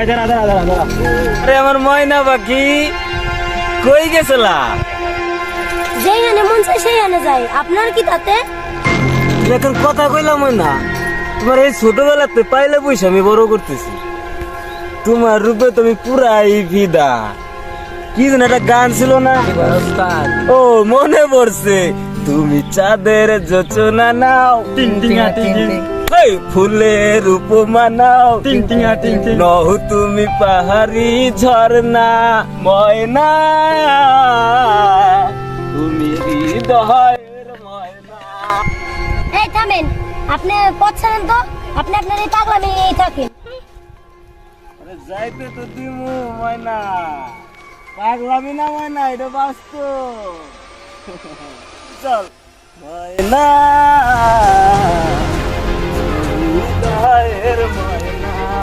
ভাই দাঁড়া দাঁড়া দাঁড়া দাঁড়া। আরে আমার ময়না পাখি কই গেছিলা? যেখানে মন সেইখানে যাই। আপনার কি তাতে? তুমি এখন কথা কইলাম না তোমার এই ছোটবেলাতে পাইলে পয়সা আমি বড় করতেছি। তোমার রূপে তুমি পুরাই ফিদা কি যেন একটা গান ছিল না? ও মনে পড়ছে। তুমি চাঁদের যোচনা নাও। এই ফুলের উপমা নাও। নহু তুমি পাহাড়ি ঝর্ণা ময়না। তুমি হৃদয়ের ময়না। এই থামেন। আপনি পথ ছাড়েন তো। আপনি আপনার এই পাগলামি এই থাকেন। যাইতে তো দিমু ময়না। পাগলামি না ময়না এটা বাস্তব। চল। ময়না